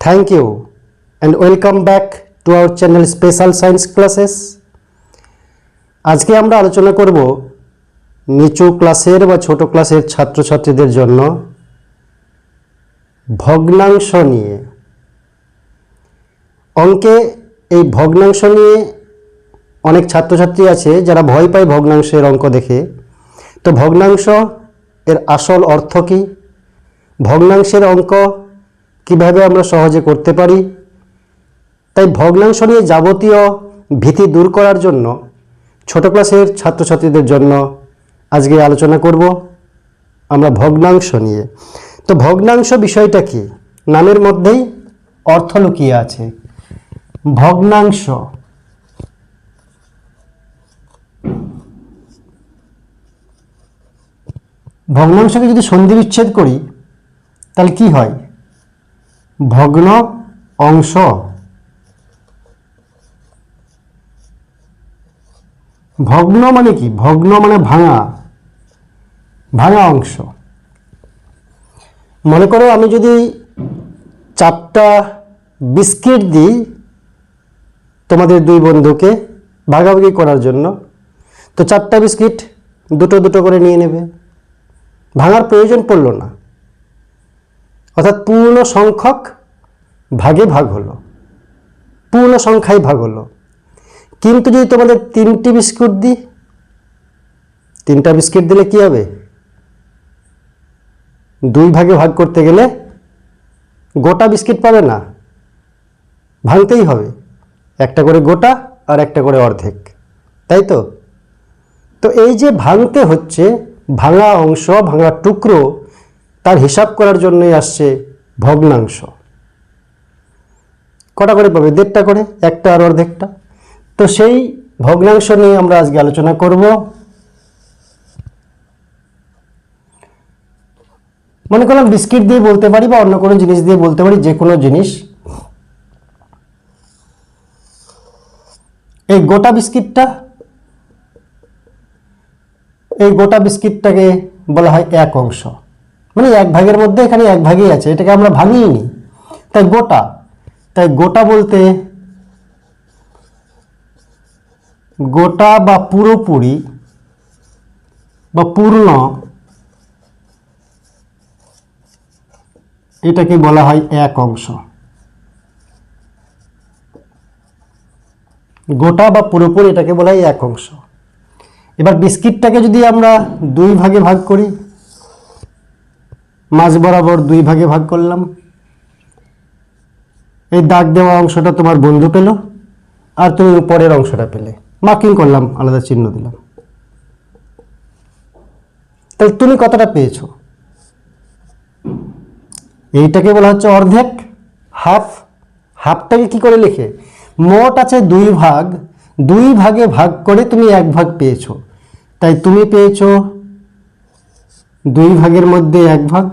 Thank you and welcome back to our channel Special Science Classes. আজকে আমরা আলোচনা করব নিচু ক্লাসের বা ছোট ক্লাসের ছাত্রছাত্রীদের জন্য ভগ্নাংশ নিয়ে। অঙ্কে এই ভগ্নাংশ নিয়ে অনেক ছাত্রছাত্রী আছে যারা ভয় পায় ভগ্নাংশের অঙ্ক দেখে। তো ভগ্নাংশ এর আসল অর্থ কী? ভগ্নাংশের অঙ্ক কীভাবে আমরা সহজে করতে পারি? তাই ভগ্নাংশ নিয়ে যাবতীয় ভীতি দূর করার জন্য ছোট ক্লাসের ছাত্রছাত্রীদের জন্য আজকে আলোচনা করব আমরা ভগ্নাংশ নিয়ে। তো ভগ্নাংশ বিষয়টা কি? নামের মধ্যেই অর্থ লুকিয়ে আছে। ভগ্নাংশ। ভগ্নাংশকে যদি সন্ধি বিচ্ছেদ করি, তাহলে কি হয়? ভগ্ন অংশ। ভগ্ন মানে কি? ভগ্ন মানে ভাঙা ভাঙা অংশ। মনে করো আমি যদি চারটা বিস্কিট দিই তোমাদের দুই বন্ধুকে ভাগাভাগি করার জন্য, তো চারটা বিস্কিট দুটো দুটো করে নিয়ে নেবে। ভাঙার প্রয়োজন পড়ল না। অর্থাৎ পূর্ণ সংখ্যক ভাগে ভাগ হলো। পূর্ণ সংখ্যায় ভাগ হলো। কিন্তু যদি তোমাদের তিনটি বিস্কুট দিই, তিনটা বিস্কিট দিলে কি হবে? দুই ভাগে ভাগ করতে গেলে গোটা বিস্কিট পাবে না। ভাঙতেই হবে। একটা করে গোটা আর একটা করে অর্ধেক। তাই তো? তো এই যে ভাঙতে হচ্ছে, ভাঙা অংশ, ভাঙা টুকরো তার হিসাব করার জন্যই আসছে ভগ্নাংশ। কটা করে পাবে? দেড়টা করে? একটা আর অর্ধেকটা। তো সেই ভগ্নাংশ নিয়ে আমরা আজকে আলোচনা করব। মনে করলাম বিস্কিট দিয়ে বলতে পারি বা অন্য কোনো জিনিস দিয়ে বলতে পারি, যে কোনো জিনিস। এই গোটা বিস্কিটটা, এই গোটা বিস্কিটটাকে বলা হয় এক অংশ। মানে এক ভাগের মধ্যে এখানে এক ভাগই আছে, এটাকে আমরা ভাঙিয়ে নিই তাই গোটা তাই গোটা বলতে গোটা বা পুরোপুরি বা পূর্ণ, এটাকে বলা হয় এক অংশ। গোটা বা পুরোপুরি এটাকে বলা হয় এক অংশ। এবার বিস্কিটটাকে যদি আমরা দুই ভাগে ভাগ করি মাঝ বরাবর দুই ভাগে ভাগ করলাম। এই দাগ দেওয়া অংশটা তোমার বন্ধু পেল, আর তুমি উপরের অংশটা পেলে। মার্কিং করলাম, আলাদা চিহ্ন দিলাম। তাহলে তুমি কতটা পেয়েছ? এইটাকে বলা হচ্ছে অর্ধেক হাফ হাফটাকে কি করে লিখে? মোট আছে দুই ভাগ, দুই ভাগে ভাগ করে তুমি এক ভাগ পেয়েছ। তাই তুমি পেয়েছ দুই ভাগের মধ্যে এক ভাগ?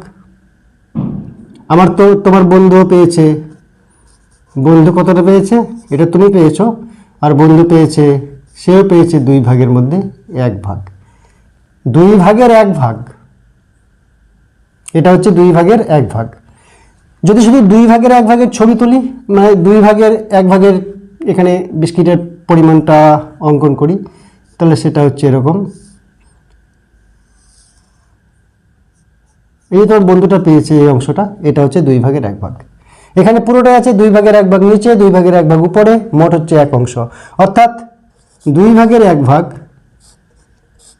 আমার তো তোমার বন্ধুও পেয়েছে। বন্ধু কতটা পেয়েছে? এটা তুমি পেয়েছ। আর বন্ধু পেয়েছে, সেও পেয়েছে দুই ভাগের মধ্যে এক ভাগ। দুই ভাগের এক ভাগ। এটা হচ্ছে দুই ভাগের এক ভাগ। যদি শুধু দুই ভাগের এক ভাগের ছবি তুলি মানে দুই ভাগের এক ভাগের এখানে বিস্কিটের পরিমাণটা অঙ্কন করি, তাহলে সেটা হচ্ছে এরকম। এই তোমার বন্ধুটা পেয়েছে এই অংশটা, এটা হচ্ছে দুই ভাগের এক ভাগ। এখানে পুরোটাই আছে দুই ভাগের এক ভাগ নিচে, দুই ভাগের এক ভাগ উপরে, মোট হচ্ছে এক অংশ। অর্থাৎ দুই ভাগের এক ভাগ,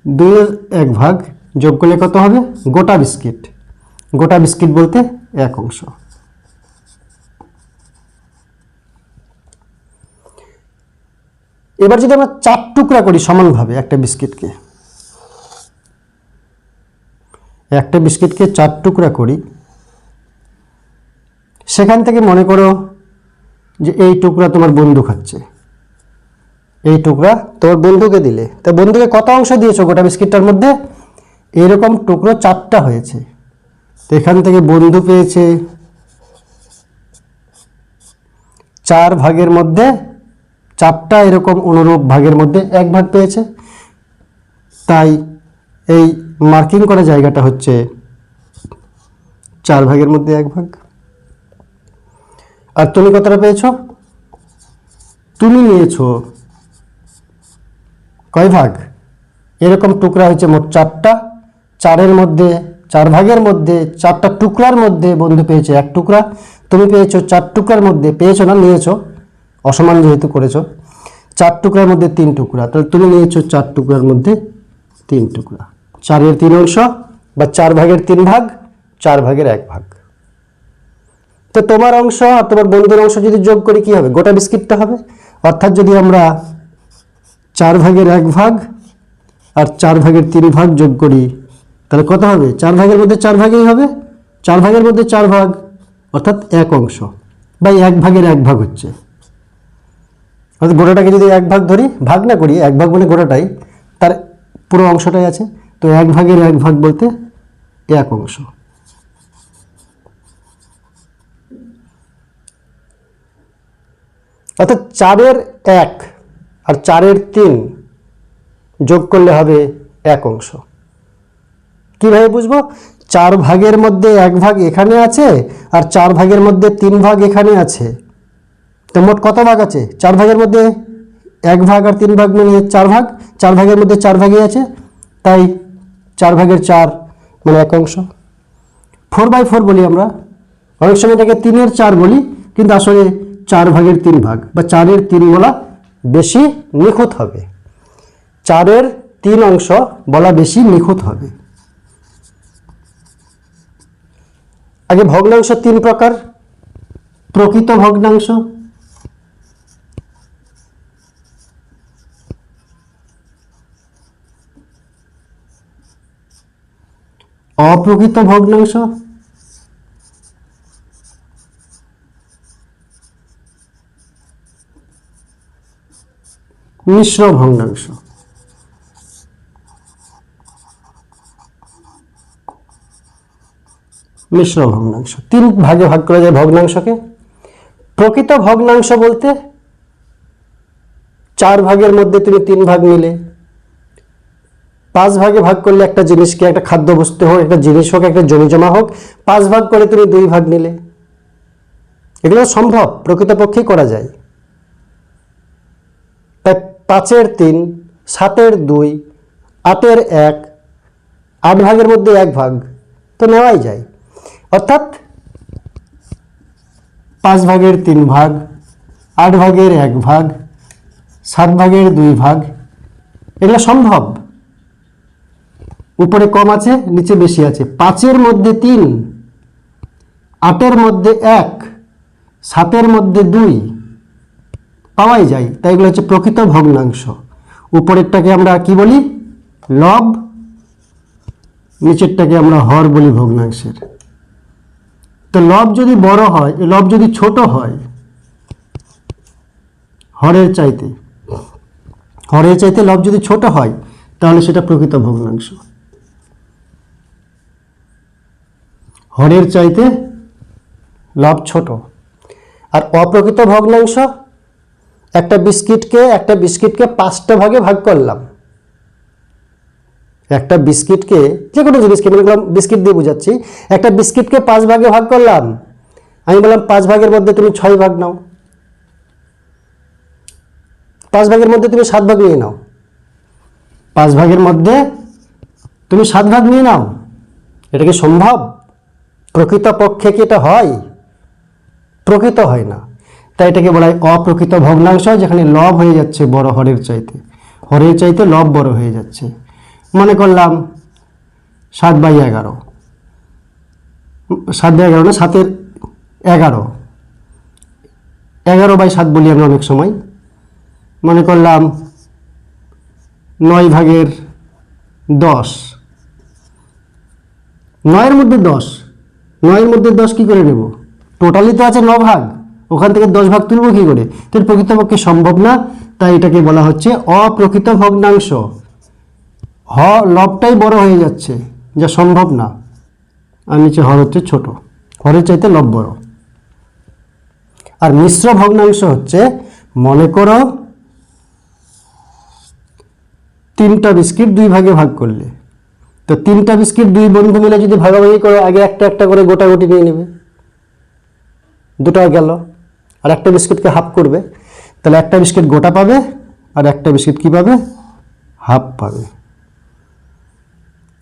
দুইয়ের এক ভাগ যোগ করলে কত হবে? গোটা বিস্কিট। গোটা বিস্কিট বলতে এক অংশ। এবার যদি আমরা চার টুকরা করি সমানভাবে একটা বিস্কিটকে একটা বিস্কিটকে চার টুকরা করি। সেখান থেকে মনে করো যে এই টুকরা তোমার বন্ধু খাচ্ছে। এই টুকরা তোমার বন্ধুকে দিলে। তা বন্ধুকে কত অংশ দিয়েছ গোটা বিস্কিটটার মধ্যে? এরকম টুকরো চারটা হয়েছে। এখান থেকে বন্ধু পেয়েছে চার ভাগের মধ্যে, চারটা এরকম অনুরূপ ভাগের মধ্যে এক ভাগ পেয়েছে। তাই এই মার্কিং করা জায়গাটা হচ্ছে চার ভাগের মধ্যে এক ভাগ। আর তুমি কতটা পেয়েছ? তুমি নিয়েছো কয় ভাগ? এরকম টুকরা হয়েছে মোট চারটা। চারের মধ্যে, চার ভাগের মধ্যে, চারটা টুকরার মধ্যে বন্ধু পেয়েছে এক টুকরা। তুমি পেয়েছ চার টুকরার মধ্যে, পেয়েছ না, নিয়েছো। অসমান যেহেতু করেছ। চার টুকরার মধ্যে তিন টুকরা। তাহলে তুমি নিয়েছো চার টুকরার মধ্যে তিন টুকরা। চারের তিন অংশ বা চার ভাগের তিন ভাগ, চার ভাগের এক ভাগ। তো তোমার অংশ আর তোমার বন্ধুর অংশ যদি যোগ করি, কি হবে? গোটা বিস্কিটটা হবে? অর্থাৎ যদি আমরা চার ভাগের এক ভাগ আর চার ভাগের তিন ভাগ যোগ করি, তাহলে কত হবে? চার ভাগের মধ্যে চার ভাগেই হবে। চার ভাগের মধ্যে চার ভাগ, অর্থাৎ এক অংশ। বা এক ভাগের এক ভাগ হচ্ছে। অর্থাৎ গোটাটাকে যদি এক ভাগ ধরি, ভাগ না করি, এক ভাগ মানে গোটাটাই, তার পুরো অংশটাই আছে। তো এক ভাগের এক ভাগ বলতে এক অংশ। অর্থাৎ চারের এক আর চারের তিন যোগ করলে হবে এক অংশ। কীভাবে বুঝব? চার ভাগের মধ্যে এক ভাগ এখানে আছে আর চার ভাগের মধ্যে তিন ভাগ এখানে আছে। তো মোট কত ভাগ আছে? চার ভাগের মধ্যে এক ভাগ আর তিন ভাগ মিলিয়ে চার ভাগ। চার ভাগের মধ্যে চার ভাগই আছে। তাই চার ভাগের চার মানে এক অংশ। ফোর বাই ফোর বলি আমরা। অনেক সময় এটাকে তিনের চার বলি, কিন্তু আসলে চার ভাগের তিন ভাগ বা চারের তিন বলা বেশি নিখুঁত হবে। চারের তিন অংশ বলা বেশি নিখুঁত হবে। আগে ভগ্নাংশ তিন প্রকার। প্রকৃত ভগ্নাংশ অপ্রকৃত ভগ্নাংশ? মিশ্র ভগ্নাংশ। মিশ্র ভগ্নাংশ। তিন ভাগে ভাগ করা যায় ভগ্নাংশকে। প্রকৃত ভগ্নাংশ বলতে চার ভাগের মধ্যে তুমি তিন ভাগ নিলে। পাঁচ ভাগে ভাগ করলে একটা জিনিসকে একটা খাদ্য বস্তু হোক, একটা জিনিস হোক, একটা জমি জমা হোক, পাঁচ ভাগ করে তুমি দুই ভাগ নিলে। এগুলো সম্ভব প্রকৃতপক্ষেই করা যায়। তাই পাঁচের তিন, সাতের দুই, আটের এক, আট ভাগের মধ্যে এক ভাগ, তো নেওয়াই যায়। অর্থাৎ পাঁচ ভাগের তিন ভাগ, আট ভাগের এক ভাগ, সাত ভাগের দুই ভাগ, এগুলো সম্ভব। উপরে কম আছে, নিচে বেশি আছে। পাঁচের মধ্যে তিন, আটের মধ্যে এক, সাতের মধ্যে দুই পাওয়াই যায়। তাই এগুলো হচ্ছে প্রকৃত ভগ্নাংশ। উপরেরটাকে আমরা কি বলি? লব, নিচেরটাকে আমরা হর বলি ভগ্নাংশের। তো লব যদি বড় হয়, লব যদি ছোট হয়, হরের চাইতে হরের চাইতে লব যদি ছোট হয়, তাহলে সেটা প্রকৃত ভগ্নাংশ। হরের চাইতে লব ছোট। আর অপ্রকৃত ভগ্নাংশ, একটা বিস্কিটকে একটা বিস্কিটকে পাঁচটা ভাগে ভাগ করলাম। একটা বিস্কিটকে, যে কোনো জিনিসকে মনে করলাম বিস্কিট দিয়ে বোঝাচ্ছি, একটা বিস্কিটকে পাঁচ ভাগে ভাগ করলাম। আমি বললাম পাঁচ ভাগের মধ্যে তুমি ছয় ভাগ নাও। পাঁচ ভাগের মধ্যে তুমি সাত ভাগ নিয়ে নাও। পাঁচ ভাগের মধ্যে তুমি সাত ভাগ নিয়ে নাও। এটা কি সম্ভব? প্রকৃত পক্ষে কি এটা হয়? প্রকৃত হয় না। তাই এটাকে বলা হয় অপ্রকৃত ভগ্নাংশ, যেখানে লব হয়ে যাচ্ছে বড় হরের চাইতে। হরের চাইতে লব বড় হয়ে যাচ্ছে। মনে করলাম সাত বাই এগারো। সাত বাই এগারো না, সাতের এগারো। এগারো বাই সাত বলি আমরা অনেক সময়। মনে করলাম নয় ভাগের দশ। নয়ের মধ্যে দশ। নয়ের মধ্যে দশ কি করে নেব? টোটালি তো আছে ন ভাগ ওখান থেকে দশ ভাগ তুলব কি করে? তো প্রকৃতপক্ষে সম্ভব না। তাই এটাকে বলা হচ্ছে অপ্রকৃত ভগ্নাংশ হ লবটাই বড় হয়ে যাচ্ছে, যা সম্ভব না। আর নিচে হর হচ্ছে ছোট। হরের চাইতে লব বড়। আর মিশ্র ভগ্নাংশ হচ্ছে, মনে করো, তিনটা বিস্কিট দুই ভাগে ভাগ করলে। তো তিনটা বিস্কিট দুই বন্ধু মিলে যদি ভাগাভাগি করো, আগে একটা একটা করে গোটাগুটি নিয়ে নেবে। দুটো গেল। আর একটা বিস্কিটকে হাফ করবে। তাহলে একটা বিস্কিট গোটা পাবে, আর একটা বিস্কিট কি পাবে? হাফ পাবে।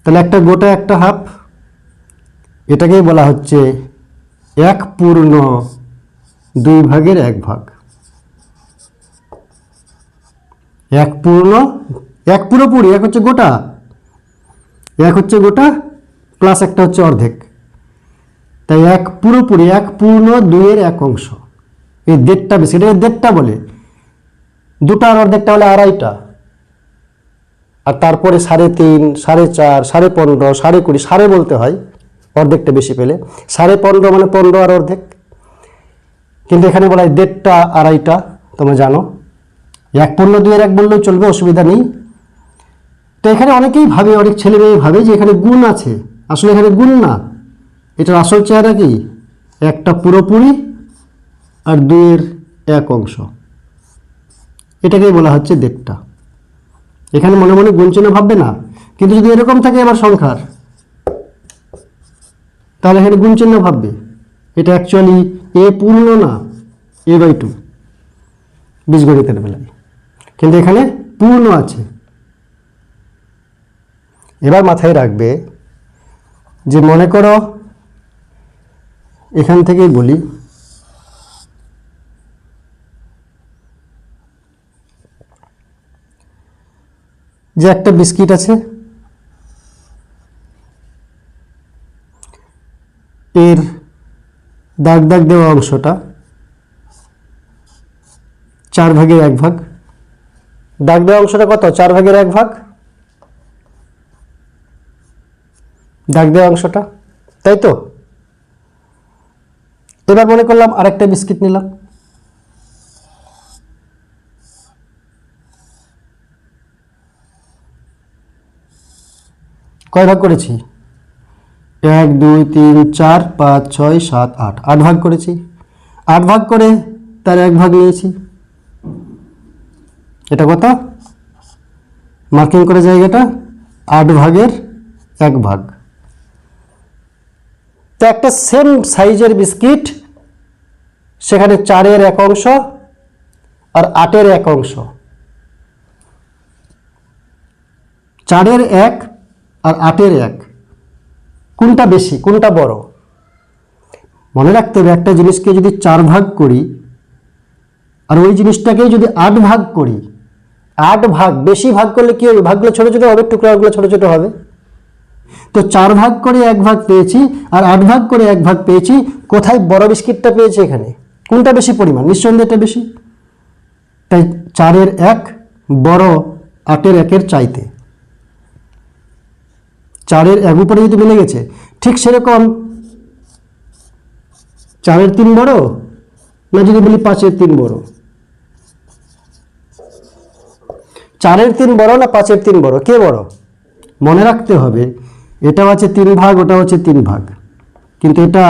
তাহলে একটা গোটা, একটা হাফ এটাকেই বলা হচ্ছে এক পূর্ণ দুই ভাগের এক ভাগ। এক পূর্ণ, এক পুরোপুরি, এক হচ্ছে গোটা। এক হচ্ছে গোটা প্লাস একটা হচ্ছে অর্ধেক। তাই এক পুরোপুরি, এক পূর্ণ দুইয়ের এক অংশ। এই দেড়টা বেশি, এটা দেড়টা বলে, দুটা আর অর্ধেকটা হলে আড়াইটা। আর তারপরে সাড়ে তিন, সাড়ে চার, সাড়ে পনেরো, সাড়ে কুড়ি, সাড়ে বলতে হয়, অর্ধেকটা বেশি পেলে। সাড়ে পনেরো মানে পনেরো আর অর্ধেক। কিন্তু এখানে বলা হয় দেড়টা, আড়াইটা, তোমরা জানো। এক পূর্ণ দুইয়ের এক বললেও চলবে, অসুবিধা নেই। তো এখানে অনেকেই ভাবে, অনেক ছেলে মেয়ে ভাবে যে এখানে গুণ আছে। আসলে এখানে গুণ না। এটার আসল চেহারা কি? একটা পুরোপুরি আর দুইয়ের এক অংশ। এটাকেই বলা হচ্ছে দেড়টা এখানে মনে মনে গুণ চিহ্ন ভাববে না। কিন্তু যদি এরকম থাকে এবার সংখ্যার, তাহলে এখানে গুণ চিহ্ন ভাববে। এটা অ্যাকচুয়ালি এ পূর্ণ না, এ বাই টু। বীজগণিতের বেলায় কিন্তু এখানে পূর্ণ আছে। এবার মাথায় রাখবে যে মনে করো এখান থেকেই বলি, যে একটা বিস্কিট আছে, এর দাগ দাগ দেওয়া অংশটা চার ভাগের এক ভাগ। দাগ দেওয়া অংশটা কত? চার ভাগের এক ভাগ? দাগ দেওয়া অংশটা, তাই তো? এবার মনে করলাম আরেকটা বিস্কিট নিলাম। কয় ভাগ করেছি? এক, দুই, তিন, চার, পাঁচ, ছয়, সাত, আট। আট ভাগ করেছি। আট ভাগ করে তার এক ভাগ নিয়েছি। এটা কত? মার্কিং করে জায়গাটা আট ভাগের এক ভাগ। তো একটা সেম সাইজের বিস্কিট, সেখানে চারের এক অংশ আর আটের এক অংশ। চারের এক আর আটের এক। কোনটা বেশি, কোনটা বড়? মনে রাখতে হবে, একটা জিনিসকে যদি চার ভাগ করি, আর ওই জিনিসটাকেই যদি আট ভাগ করি, আট ভাগ, বেশি ভাগ করলে কি হবে? ভাগগুলো ছোটো ছোটো হবে টুকরাগুলো ছোটো ছোটো হবে? তো চার ভাগ করে এক ভাগ পেয়েছি আর আট ভাগ করে এক ভাগ পেয়েছি, কোথায় বড় বিস্কিটটা পেয়েছি এখানে? কোনটা বেশি পরিমাণ? নিঃসন্দেহে এটা বেশি। তাই চারের এক, বড় আটের একের চাইতে। চারের এক উপরে যদি মিলে গেছে, ঠিক সেরকম চারের তিন বড় না যদি বলি পাঁচের তিন বড়? চারের তিন বড় না পাঁচের তিন বড়? কে বড়? মনে রাখতে হবে এটা হচ্ছে তিন ভাগ ওটা হচ্ছে তিন ভাগ। কিন্তু এটা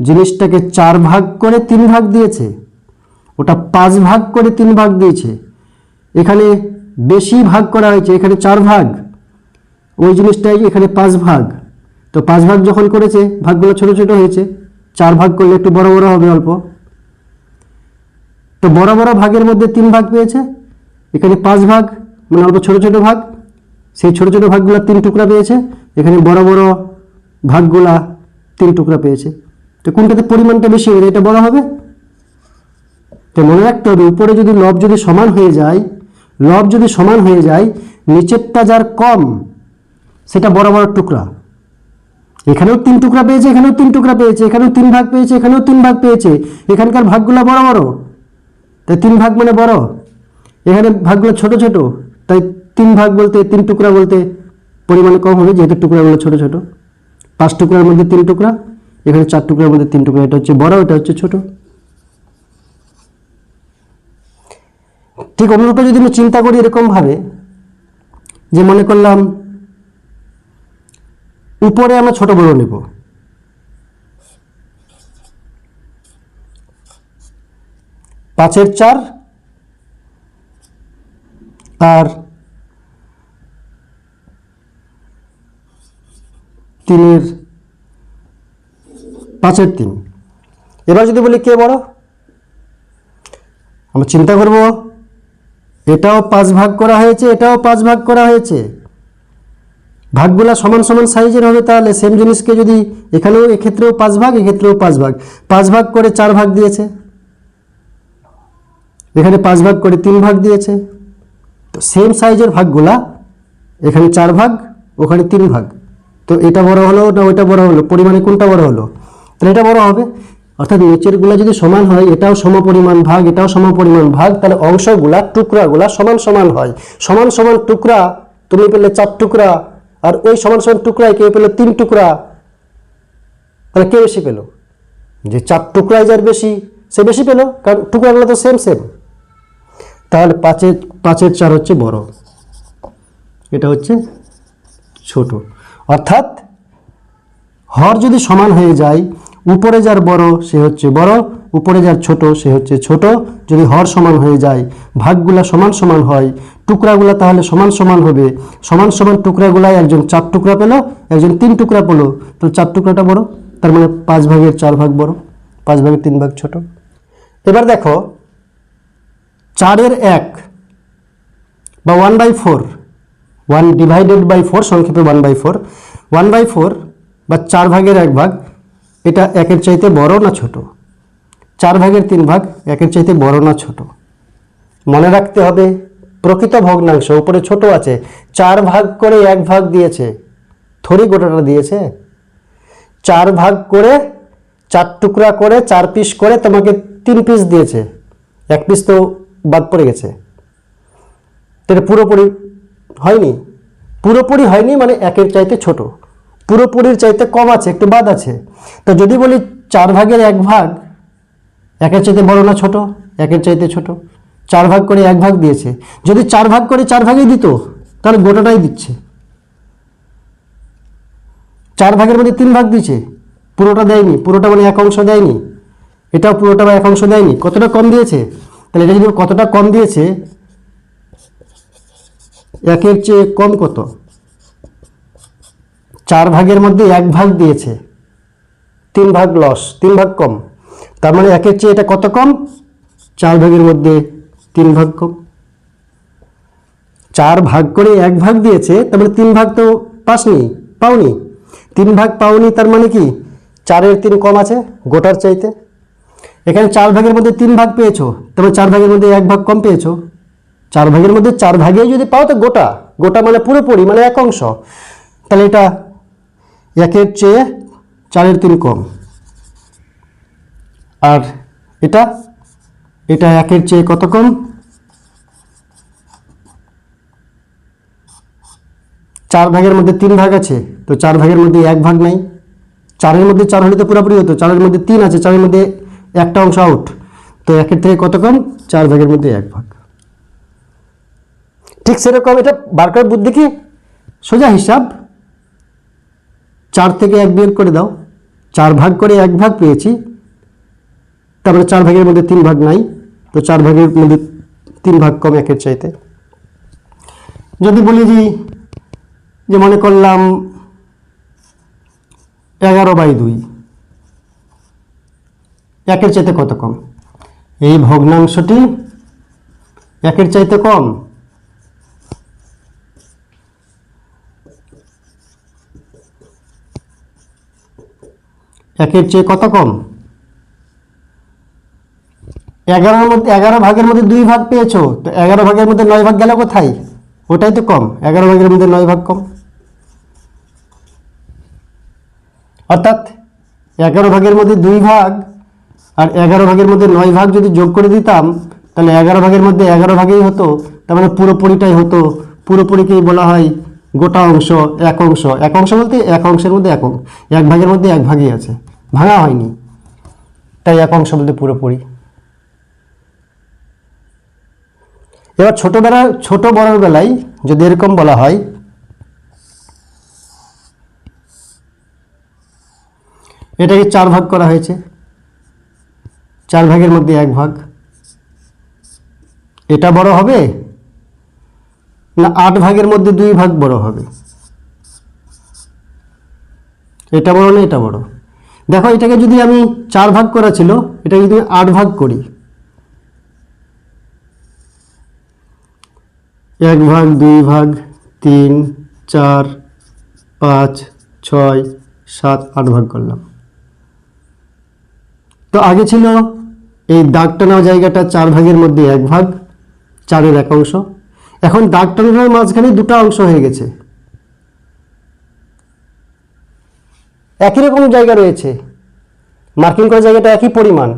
জিনিসটাকে চার ভাগ করে তিন ভাগ দিয়েছে। ওটা পাঁচ ভাগ করে তিন ভাগ দিয়েছে। এখানে বেশি ভাগ করা হয়েছে, এখানে চার ভাগ। ওই জিনিসটাই এখানে পাঁচ ভাগ। তো পাঁচ ভাগ যখন করেছে, ভাগগুলো ছোট ছোট হয়েছে। চার ভাগ করলে একটু বড় বড় হবে অল্প। তো বড় বড় ভাগের মধ্যে তিন ভাগ পেয়েছে। এখানে পাঁচ ভাগ মানে অল্প ছোট ছোট ভাগ। সেই ছোট ছোট ভাগগুলো তিন টুকরা পেয়েছে। এখানে বড় বড় ভাগগুলা তিন টুকরা পেয়েছে। তো কোনটাতে পরিমাণটা বেশি হবে এটা বড় হবে? তো মনে রাখতে হবে, উপরে যদি লব যদি সমান হয়ে যায়, লব যদি সমান হয়ে যায়, নিচেরটা যার কম, সেটা বড় বড় টুকরা। এখানেও তিন টুকরা পেয়েছে, এখানেও তিন টুকরা পেয়েছে, এখানেও তিন ভাগ পেয়েছে, এখানেও তিন ভাগ পেয়েছে। এখানকার ভাগগুলো বড় বড়। তাই তিন ভাগ মানে বড়। এখানে ভাগগুলো ছোট ছোট। তাই তিন ভাগ বলতে, তিন টুকরা বলতে পরিমাণে কম হবে, যেহেতু টুকরাগুলো ছোট ছোট। পাঁচ টুকরার মধ্যে তিন টুকরা, এখানে চার টুকরার মধ্যে তিন টুকরা, এটা হচ্ছে বড়, এটা হচ্ছে ছোট। ঠিক অনুরূপে যদি আমি চিন্তা করি এরকমভাবে, যে মনে করলাম, উপরে আমরা ছোট বড় নেব। পাঁচের চার আর তিনের, পাঁচের তিন। এবার যদি বলি কে বড়? আমরা চিন্তা করব, এটাও পাঁচ ভাগ করা হয়েছে, এটাও পাঁচ ভাগ করা হয়েছে। ভাগগুলা সমান সমান সাইজের হবে, তাহলে সেম জিনিসকে যদি এখানেও, এক্ষেত্রেও পাঁচ ভাগ, এক্ষেত্রেও পাঁচ ভাগ। পাঁচ ভাগ করে চার ভাগ দিয়েছে। এখানে পাঁচ ভাগ করে তিন ভাগ দিয়েছে। তো সেম সাইজের ভাগগুলা, এখানে চার ভাগ, ওখানে তিন ভাগ। তো এটা বড় হলো না ওইটা বড় হলো? পরিমাণে কোনটা বড় হলো? তাহলে এটা বড় হবে। অর্থাৎ নিচেরগুলো যদি সমান হয়, এটাও সমপরিমাণ ভাগ, এটাও সমপরিমাণ ভাগ, তাহলে অংশগুলা, টুকরাগুলা সমান সমান হয়। সমান সমান টুকরা, তুমি পেলে চার টুকরা, আর ওই সমান সমান টুকরায় কেউ পেলে তিন টুকরা, তাহলে কে বেশি পেল? যে চার টুকরায় যার বেশি, সে বেশি পেল, কারণ টুকরাগুলো তো সেম সেম তাহলে পাঁচের পাঁচের চার হচ্ছে বড়। এটা হচ্ছে ছোট। অর্থাৎ হর যদি সমান হয়ে যায়, উপরে যার বড় সে হচ্ছে বড়, উপরে যার ছোট সে হচ্ছে ছোট। যদি হর সমান হয়ে যায়, ভাগগুলা সমান সমান হয়, টুকরাগুলা তাহলে সমান সমান হবে। সমান সমান টুকরাগুলায় একজন চার টুকরা পেল, একজন তিন টুকরা পেল। তাহলে চার টুকরাটা বড়, তার মানে পাঁচ ভাগের চার ভাগ বড়, পাঁচ ভাগের তিন ভাগ ছোট। এবার দেখো, চারের এক বা one by four one divided by four সংক্ষেপে one by four one by four বা চার ভাগের এক ভাগ, এটা একের চাইতে বড় না ছোট? চার ভাগের তিন ভাগ একের চাইতে বড় না ছোট? মনে রাখতে হবে, প্রকৃত ভগ্নাংশ, উপরে ছোট আছে, চার ভাগ করে এক ভাগ দিয়েছে থরি গোটাটা দিয়েছে? চার ভাগ করে চার টুকরা করে, চার পিস করে তোমাকে তিন পিস দিয়েছে, এক পিস তো বাদ পড়ে গেছে। তো এটা পুরোপুরি হয়নি। পুরোপুরি হয়নি মানে একের চাইতে ছোট। পুরোপুরির চাইতে কম আছে, একটু বাদ আছে। তো যদি বলি চার ভাগের এক ভাগ, একের চাইতে বড় না ছোট? একের চাইতে ছোট। চার ভাগ করে এক ভাগ দিয়েছে। যদি চার ভাগ করে চার ভাগই দিত, তাহলে গোটাটাই দিচ্ছে। চার ভাগের মধ্যে তিন ভাগ দিয়েছে। পুরোটা দেয়নি, পুরোটা মানে এক অংশ দেয়নি। এটাও পুরোটা বা এক অংশ দেয়নি। কতটা কম দিয়েছে? তাহলে এটা যদি কতটা কম দিয়েছে একের চেয়ে কম কত? চার ভাগের মধ্যে এক ভাগ দিয়েছে। তিন ভাগ লস, তিন ভাগ কম। তার মানে একের চেয়ে এটা কত কম? চার ভাগের মধ্যে তিন ভাগ কম। চার ভাগ করে এক ভাগ দিয়েছে, তার মানে তিন ভাগ তো পাসনি, পাওনি। তিন ভাগ পাওনি তার মানে কি? চারের তিন কম আছে, গোটার চাইতে। এখানে চার ভাগের মধ্যে তিন ভাগ পেয়েছ তবে চার ভাগের মধ্যে এক ভাগ কম পেয়েছ। চার ভাগের মধ্যে চার ভাগেই যদি পাও তো গোটা গোটা মানে পুরোপুরি মানে এক অংশ। তাহলে এটা একের চেয়ে চারের তিন কম। আর এটা এটা একের চেয়ে কত কম? চার ভাগের মধ্যে তিন ভাগ আছে, তো চার ভাগের মধ্যে এক ভাগ নাই। চারের মধ্যে চার হলে তো পুরোপুরি হতো, চারের মধ্যে তিন আছে, চারের মধ্যে একটা অংশ আউট তো একের থেকে কত কম? চার ভাগের মধ্যে এক ভাগ। ঠিক সেরকম এটা বার করার বুদ্ধি কি? সোজা হিসাব। চার থেকে এক বিয়োগ করে দাও। চার ভাগ করে এক ভাগ পেয়েছি। তারপরে চার ভাগের মধ্যে তিন ভাগ নাই। তো চার ভাগের মধ্যে তিন ভাগ কম একের চাইতে। যদি বলি যে যে মনে করলাম এগারো বাই দুই, একের চাইতে কত কম? এই ভগ্নাংশটি একের চাইতে কম? একের চেয়ে কত কম? এগারোর মধ্যে, এগারো ভাগের মধ্যে দুই ভাগ পেয়েছ, তো এগারো ভাগের মধ্যে নয় ভাগ গেল কোথায়? ওটাই তো কম, এগারো ভাগের মধ্যে নয় ভাগ কম। অর্থাৎ এগারো ভাগের মধ্যে দুই ভাগ আর এগারো ভাগের মধ্যে নয় ভাগ যদি যোগ করে দিতাম, তাহলে এগারো ভাগের মধ্যে এগারো ভাগেই হতো, তার মানে পুরোপুরিটাই হতো। পুরোপুরিকেই বলা হয় গোটা অংশ, এক অংশ। এক অংশ বলতে এক অংশের মধ্যে এক এক ভাগের মধ্যে এক ভাগই আছে। ভাঙা হয়নি। তাই এক অংশ বলতে পুরোপুরি। এবার ছোটবেলা, ছোট বড়র বেলায় যদি এরকম বলা হয়, এটাকে চার ভাগ করা হয়েছে। চার ভাগের মধ্যে এক ভাগ। এটা বড় হবে না আট ভাগের মধ্যে দুই ভাগ বড় হবে? এটা বড় না এটা বড়? দেখো, এটাকে যদি আমি চার ভাগ করা ছিল এটা যদি আট ভাগ করি, এক ভাগ, দুই ভাগ, তিন, চার, পাঁচ, ছয়, সাত, আট ভাগ করলাম। তো আগে ছিল এই দাগ টানা জায়গাটা চার ভাগের মধ্যে এক ভাগ, চারের এক অংশ। এখন দাগ টানার মাঝখানে দুটা অংশ হয়ে গেছে। একই রকম জায়গা রয়েছে। মার্কিং করা জায়গাটা একই পরিমাণ।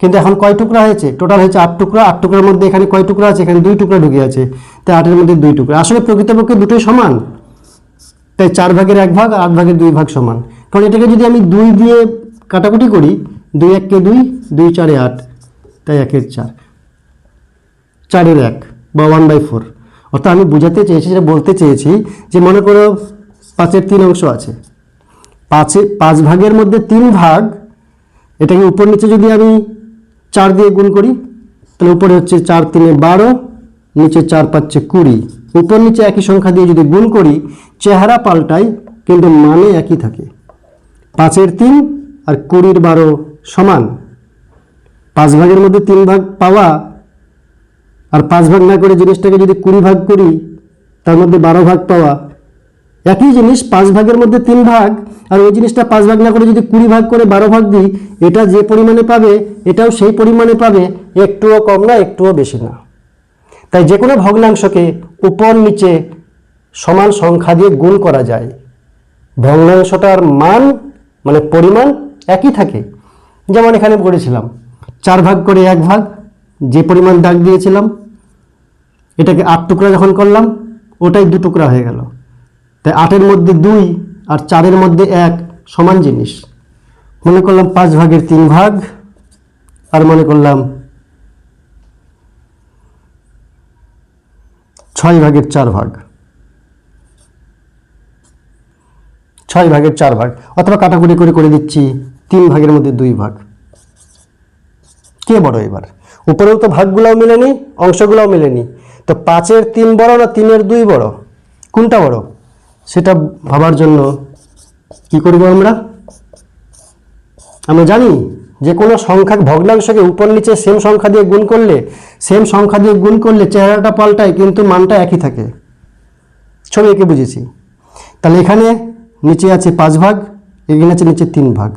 কিন্তু এখন কয় টুকরা হয়েছে? টোটাল হয়েছে আট টুকরা। আট টুকরার মধ্যে এখানে কয় টুকরা আছে? এখানে দুই টুকরা ঢুকে আছে। তাই আটের মধ্যে দুই টুকরা। আসলে প্রকৃতপক্ষে দুটোই সমান। তাই চার ভাগের এক ভাগ আর আট ভাগের দুই ভাগ সমান। কারণ এটাকে যদি আমি দুই দিয়ে কাটাকুটি করি, দুই এককে দুই দুই চারে আট। তাই একের চার। চারের এক বা ওয়ান বাই ফোর অর্থাৎ আমি বোঝাতে চেয়েছি, যেটা বলতে চেয়েছি, যে মনে করো পাঁচের তিন অংশ আছে। পাঁচে, পাঁচ ভাগের মধ্যে তিন ভাগ, এটাকে উপর নিচে যদি আমি চার দিয়ে গুণ করি, তাহলে উপরে হচ্ছে চার তিনে বারো, নিচে চার পাচ্ছে কুড়ি। উপর নিচে একই সংখ্যা দিয়ে যদি গুণ করি, চেহারা পাল্টায়, কিন্তু মানে একই থাকে। পাঁচের তিন আর কুড়ির বারো সমান। পাঁচ ভাগের মধ্যে তিন ভাগ পাওয়া, আর পাঁচ ভাগ না করে জিনিসটাকে যদি কুড়ি ভাগ করি, তার মধ্যে বারো ভাগ পাওয়া একই জিনিস পাঁচ ভাগের মধ্যে তিন ভাগ, আর ওই জিনিসটা পাঁচ ভাগ না করে যদি কুড়ি ভাগ করে বারো ভাগ দিই, এটা যে পরিমাণে পাবে, এটাও সেই পরিমাণে পাবে, একটুও কম না, একটুও বেশি না। তাই যে কোনো ভগ্নাংশকে উপর নিচে সমান সংখ্যা দিয়ে গুণ করা যায়। ভগ্নাংশটার মান মানে পরিমাণ একই থাকে। যেমন এখানে করেছিলাম, চার ভাগ করে এক ভাগ, যে পরিমাণ দাগ দিয়েছিলাম, এটাকে আট টুকরা যখন করলাম, ওটাই দু টুকরা হয়ে গেল। তাই আটের মধ্যে দুই আর চারের মধ্যে এক সমান জিনিস। মনে করলাম পাঁচ ভাগের তিন ভাগ, আর মনে করলাম ছয় ভাগের চার ভাগ। ছয় ভাগের চার ভাগ, অথবা কাটাকুটি করে করে দিচ্ছি তিন ভাগের মধ্যে দুই ভাগ। কে বড় এবার? উপরেও তো ভাগগুলোও মেলেনি, অংশগুলোও মেলেনি। তো পাঁচের তিন বড় না তিনের দুই বড়? কোনটা বড়? সেটা ভাবার জন্য কি করব আমরা? আমরা জানি যে কোনো সংখ্যা ভগ্নাংশকে উপর নিচে সেম সংখ্যা দিয়ে গুণ করলে সেম সংখ্যা দিয়ে গুণ করলে চেহারাটা পাল্টায়, কিন্তু মানটা একই থাকে। ছবি এঁকে বুঝেছি। তাহলে এখানে নিচে আছে পাঁচ ভাগ, এখানে আছে নিচে তিন ভাগ।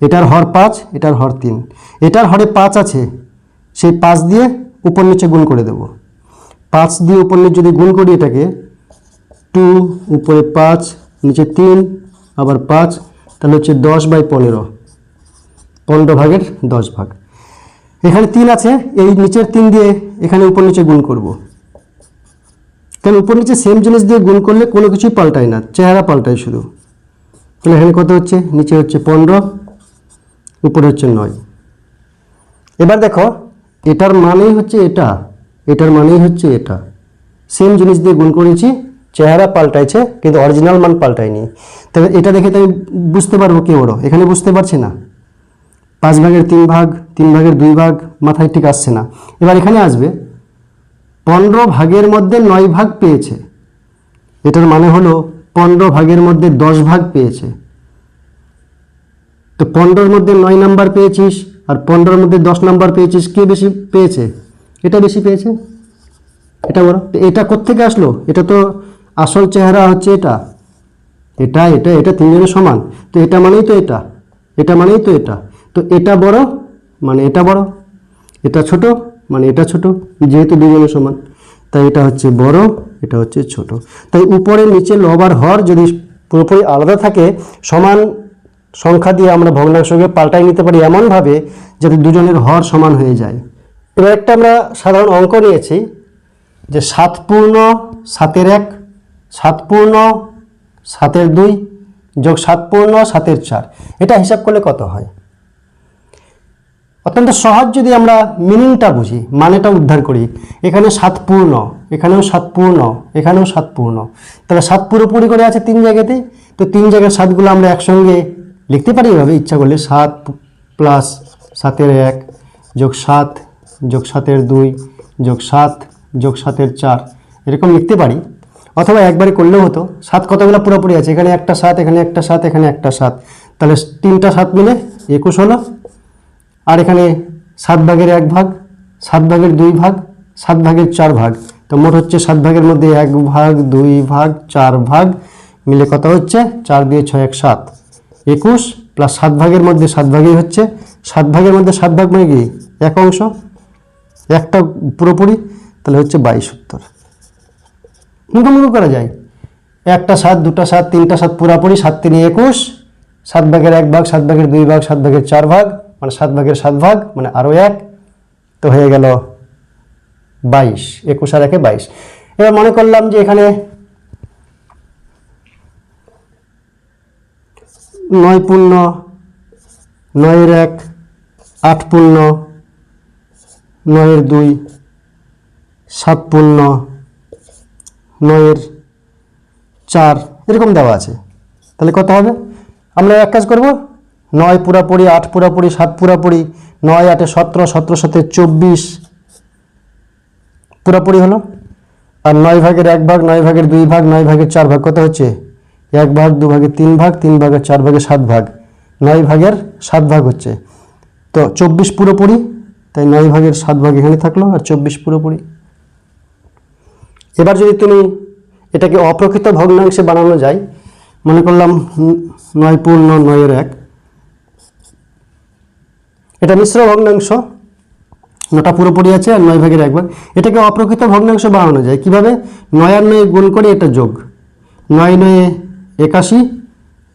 এটার হর পাঁচ, এটার হর তিন। এটার হরে পাঁচ আছে, সেই পাঁচ দিয়ে উপর নিচে গুণ করে দেব। পাঁচ দিয়ে উপর নিচে যদি গুণ করি এটাকে টু, উপরে পাঁচ, নিচে তিন, আবার পাঁচ, তাহলে হচ্ছে দশ বাই পনেরো। পনেরো ভাগের দশ ভাগ। এখানে তিন আছে, এই নিচের তিন দিয়ে এখানে উপর নিচে গুণ করব। কারণ উপর নিচে সেম জিনিস দিয়ে গুণ করলে কোনো কিছুই পাল্টায় না, চেহারা পাল্টায় শুধু। তাহলে এখানে কত হচ্ছে? নিচে হচ্ছে পনেরো, উপরে হচ্ছে নয়। এবার দেখো, এটার মানেই হচ্ছে এটা, এটার মানেই হচ্ছে এটা। সেম জিনিস দিয়ে গুণ করেছি চেহারা পাল্টাইছে, কিন্তু অরিজিনাল মান পাল্টায়নি। তবে এটা দেখে তো আমি বুঝতে পারব কে বড় এখানে বুঝতে পারছি না। পাঁচ ভাগের তিন ভাগ, তিন ভাগের দুই ভাগ, মাথায় ঠিক আসছে না। এবার এখানে আসবে, পনেরো ভাগের মধ্যে নয় ভাগ পেয়েছে। এটার মানে হলো পনেরো ভাগের মধ্যে দশ ভাগ পেয়েছে। তো পনেরোর মধ্যে নয় নাম্বার পেয়েছিস, আর পনেরোর মধ্যে দশ নাম্বার পেয়েছিস, কে বেশি পেয়েছে? এটা বেশি পেয়েছে? এটা বড় এটা কোত্থেকে আসলো? এটা তো আসল চেহারা হচ্ছে এটা। এটা এটা এটা তিনজনের সমান। তো এটা মানেই তো এটা। এটা মানেই তো এটা। তো এটা বড় মানে এটা বড়। এটা ছোট মানে এটা ছোট। যেহেতু দুজনের সমান। তাই এটা হচ্ছে বড়, এটা হচ্ছে ছোট। তাই উপরে, নিচে, লব আর হর যদি পুরোপুরি আলাদা থাকে, সমান সংখ্যা দিয়ে আমরা ভগ্নাংশকে পাল্টাই নিতে পারি এমনভাবে যাতে দুজনের হর সমান হয়ে যায়। এবার একটা আমরা সাধারণ অঙ্ক নিয়েছি যে সাত পূর্ণ সাতের এক সাত পূর্ণ, সাতের দুই, যোগ সাত পূর্ণ, সাতের চার। এটা হিসাব করলে কত হয়? অত্যন্ত সহজ যদি আমরা মিনিংটা বুঝি, মানেটা উদ্ধার করি। এখানে সাত পূর্ণ, এখানেও সাত পূর্ণ, এখানেও সাত পূর্ণ। তাহলে সাত পুরোপুরি করে আছে তিন জায়গাতে তো তিন জায়গার সাতগুলো আমরা একসঙ্গে লিখতে পারি এভাবে। ইচ্ছা করলে সাত প্লাস সাতের এক, যোগ সাত, যোগ সাতের দুই, যোগ সাত, যোগ সাতের চার, এরকম লিখতে পারি। অথবা একবারে করলেও হতো। সাত কতগুলো পুরোপুরি আছে? এখানে একটা সাত, এখানে একটা সাত, এখানে একটা সাত। তাহলে তিনটা সাত মিলে একুশ হলো। আর এখানে সাত ভাগের এক ভাগ, সাত ভাগের দুই ভাগ, সাত ভাগের চার ভাগ। তো মোট হচ্ছে সাত ভাগের মধ্যে এক ভাগ, দুই ভাগ, চার ভাগ মিলে কত হচ্ছে? চার দিয়ে ছয়, এক, সাত। একুশ প্লাস সাত ভাগের মধ্যে সাত ভাগই হচ্ছে। সাত ভাগের মধ্যে সাত ভাগ মানে কি? এক অংশ। একটা পুরোপুরি, তাহলে হচ্ছে বাইশ উত্তর। মুখোমুখি করা যায়। একটা সাত, দুটা সাত, তিনটা সাত পুরাপুরি, সাত তিনে একুশ, সাত ভাগের এক ভাগ, সাত ভাগের দুই ভাগ, সাত ভাগের চার ভাগ মানে সাত ভাগের সাত ভাগ মানে আরও এক। তো হয়ে গেল বাইশ, একুশ আর একে বাইশ। এবার মনে করলাম যে এখানে নয় পূর্ণ, নয়ের এক, আট পূর্ণ, নয়ের দুই, সাত পূর্ণ নয়ের চার, এরকম দেওয়া আছে। তাহলে কত হবে? আমরা এক কাজ করব। নয় পুরাপুরি, আট পুরাপুরি, সাত পুরাপুরি, নয়, আটে সতেরো সতেরো সাথে চব্বিশ। পুরাপুরি হলো? আর নয় ভাগের এক ভাগ, নয় ভাগের দুই ভাগ, নয় ভাগের চার ভাগ কত হচ্ছে? এক ভাগ, দু ভাগের তিন ভাগ, তিন ভাগের চার ভাগের সাত ভাগ। নয় ভাগের সাত ভাগ হচ্ছে। তো চব্বিশ পুরোপুরি, তাই নয় ভাগের সাত ভাগ এখানে থাকল, আর চব্বিশ পুরোপুরি। এবার যদি তুমি এটাকে অপ্রকৃত ভগ্নাংশে বানানো যায়, মনে করলাম নয় পূর্ণ নয়ের এক। এটা মিশ্র ভগ্নাংশ, নটা পুরোপুরি আছে আর নয় ভাগের এক ভাগ। এটাকে অপ্রকৃত ভগ্নাংশ বানানো যায়। কীভাবে? নয় আর নয় গুণ করে এটা যোগ। নয় নয়ে একাশি,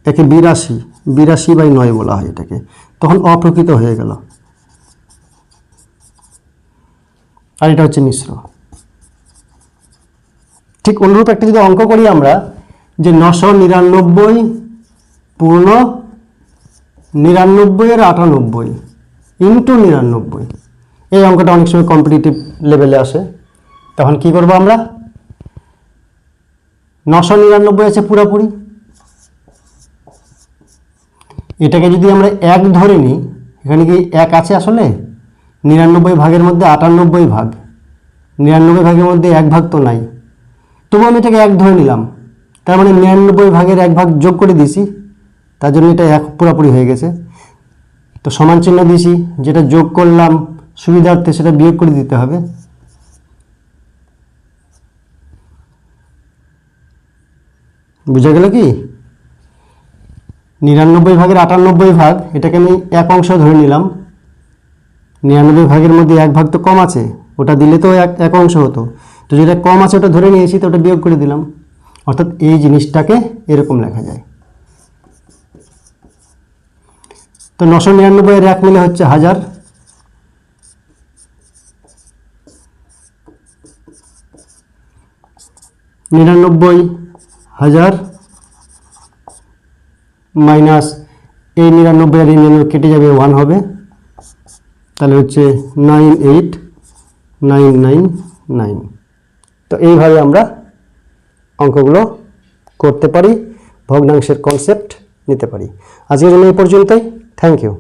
একে বিরাশি। বিরাশি বাই নয় বলা হয় এটাকে। তখন অপ্রকৃত হয়ে গেল। আর এটা হচ্ছে মিশ্র। ঠিক অনুরূপ একটা যদি অঙ্ক করি আমরা, যে নশো নিরানব্বই পূর্ণ নিরানব্বই আর আটানব্বই ইন্টু নিরানব্বই। এই অঙ্কটা অনেক সময় কম্পিটিটিভ লেভেলে আসে। তখন কি করব আমরা? নশো নিরানব্বই আছে পুরোপুরি। এটাকে যদি আমরা এক ধরে নিই, এখানে কি এক আছে আসলে? নিরানব্বই ভাগের মধ্যে আটানব্বই ভাগ। নিরানব্বই ভাগের মধ্যে এক ভাগ তো নাই। তবু আমি এটাকে এক ধরে নিলাম। তার মানে নিরানব্বই ভাগের এক ভাগ যোগ করে দিছি তার জন্য এটা এক পুরোপুরি হয়ে গেছে। তো সমান চিহ্ন দিছি যেটা যোগ করলাম সুবিধার্থে সেটা বিয়োগ করে দিতে হবে। বুঝা গেল কি? নিরানব্বই ভাগের আটানব্বই ভাগ, এটাকে আমি এক অংশ ধরে নিলাম। নিরানব্বই ভাগের মধ্যে এক ভাগ তো কম আছে, ওটা দিলে তো এক এক অংশ হতো। তো যেটা কম আছে ওটা ধরে নিয়েছি, তো ওটা বিয়োগ করে দিলাম। অর্থাৎ এই জিনিসটাকে এরকম লেখা যায়। তো নশো নিরানব্বই এর এক মিলে হচ্ছে হাজার। নিরানব্বই হাজার মাইনাস এই নিরানব্বই আর এই কেটে যাবে, ওয়ান হবে। তাহলে হচ্ছে nine eight, nine nine nine. তো এইভাবে আমরা অঙ্কগুলো করতে পারি, ভগ্নাংশের কনসেপ্ট নিতে পারি। আজকের জন্য এই পর্যন্তই। Thank you